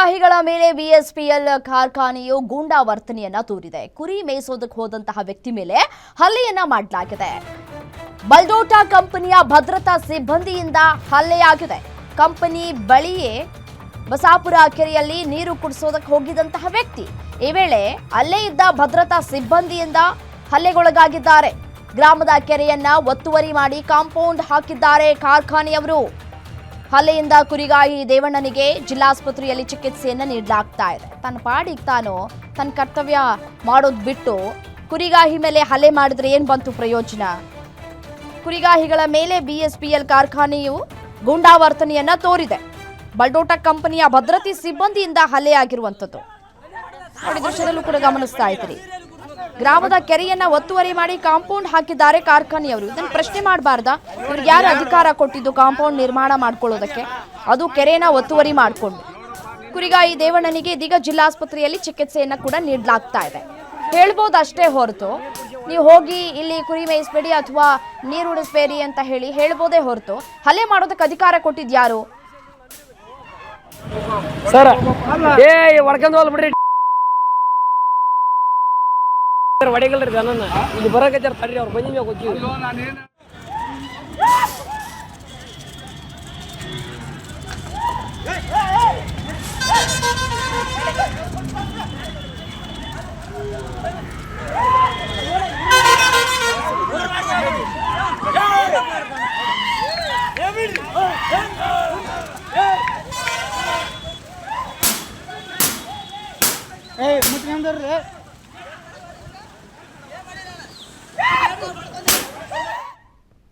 ಕುರಿಗಾಹಿಗಳ ಮೇಲೆ ಬಿಎಸ್ಪಿಎಲ್ ಕಾರ್ಖಾನೆಯು ಗೂಂಡಾ ವರ್ತನೆಯನ್ನ ತೋರಿದೆ. ಕುರಿ ಮೇಯಿಸೋದಕ್ಕೆ ಹೋದಂತಹ ವ್ಯಕ್ತಿ ಮೇಲೆ ಹಲ್ಲೆಯನ್ನ ಮಾಡಲಾಗಿದೆ. ಬಲ್ಡೋಟಾ ಕಂಪನಿಯ ಭದ್ರತಾ ಸಿಬ್ಬಂದಿಯಿಂದ ಹಲ್ಲೆಯಾಗಿದೆ. ಕಂಪನಿ ಬಳಿಯೇ ಬಸಾಪುರ ಕೆರೆಯಲ್ಲಿ ನೀರು ಕುಡಿಸೋದಕ್ಕೆ ಹೋಗಿದಂತಹ ವ್ಯಕ್ತಿ. ಈ ವೇಳೆ ಅಲ್ಲೇ ಇದ್ದ ಭದ್ರತಾ ಸಿಬ್ಬಂದಿಯಿಂದ ಹಲ್ಲೆಗೊಳಗಾಗಿದ್ದಾರೆ. ಗ್ರಾಮದ ಕೆರೆಯನ್ನ ಒತ್ತುವರಿ ಮಾಡಿ ಕಾಂಪೌಂಡ್ ಹಾಕಿದ್ದಾರೆ ಕಾರ್ಖಾನೆಯವರು. ಹಲ್ಲೆಯಿಂದ ಕುರಿಗಾಯಿ ದೇವಣ್ಣನಿಗೆ ಜಿಲ್ಲಾಸ್ಪತ್ರೆಯಲ್ಲಿ ಚಿಕಿತ್ಸೆಯನ್ನು ನೀಡಲಾಗ್ತಾ ಇದೆ. ತನ್ನ ಪಾಡಿಗೆ ತಾನು ತನ್ನ ಕರ್ತವ್ಯ ಮಾಡೋದು ಬಿಟ್ಟು ಕುರಿಗಾಹಿ ಮೇಲೆ ಹಲ್ಲೆ ಮಾಡಿದ್ರೆ ಏನು ಬಂತು ಪ್ರಯೋಜನ? ಕುರಿಗಾಹಿಗಳ ಮೇಲೆ ಬಿಎಸ್ಪಿಎಲ್ ಕಾರ್ಖಾನೆಯು ಗೂಂಡಾವರ್ತನೆಯನ್ನ ತೋರಿದೆ. ಬಲ್ಡೋಟ ಕಂಪನಿಯ ಭದ್ರತೆ ಸಿಬ್ಬಂದಿಯಿಂದ ಹಲೆ ನೋಡಿ ದೃಶ್ಯದಲ್ಲೂ ಕೂಡ ಗಮನಿಸ್ತಾ ಇದ್ದೀರಿ ಗ್ರಾಮದ ಕೆರೆಯನ್ನ ಒತ್ತುವರಿ ಮಾಡಿ ಕಾಂಪೌಂಡ್ ಹಾಕಿದ್ದಾರೆ ಕಾರ್ಖಾನೆಯವರು. ಇದನ್ನ ಪ್ರಶ್ನೆ ಮಾಡಬಾರ್ದಾ? ಇವ್ರಿಗೆ ಯಾರು ಅಧಿಕಾರ ಕೊಟ್ಟಿದ್ದು ಕಾಂಪೌಂಡ್ ನಿರ್ಮಾಣ ಮಾಡ್ಕೊಳ್ಳೋದಕ್ಕೆ? ಅದು ಕೆರೆನ ಒತ್ತುವರಿ ಮಾಡಿಕೊಂಡು. ಕುರಿಗಾಯಿ ದೇವಣ್ಣನಿಗೆ ಇದೀಗ ಜಿಲ್ಲಾಸ್ಪತ್ರೆಯಲ್ಲಿ ಚಿಕಿತ್ಸೆಯನ್ನ ಕೂಡ ನೀಡಲಾಗ್ತಾ ಇದೆ. ಹೇಳ್ಬೋದು ಅಷ್ಟೇ ಹೊರತು, ನೀವು ಹೋಗಿ ಇಲ್ಲಿ ಕುರಿ ಮೇಯಿಸ್ಬೇಡಿ ಅಥವಾ ನೀರು ಉಡಿಸ್ಬೇಡಿ ಅಂತ ಹೇಳಿ ಹೇಳ್ಬೋದೇ ಹೊರತು, ಹಲ್ಲೆ ಮಾಡೋದಕ್ಕೆ ಅಧಿಕಾರ ಕೊಟ್ಟಿದ್ಯಾರು ಸರ್, ಏ ಬಿಡ್ರಿ. ಹೊಡಿಗಲ್ರಿ ಜನನ ಇಲ್ಲಿ ಬರಕತ್ತಾರ ತಡ್ರಿ ಅವ್ರು ಬಂದಿ ಮ್ಯಾಗ ಹೋಗ್ತೀವಿ ಏ ಮುಟ್ಕೊಂಡ್ರಿ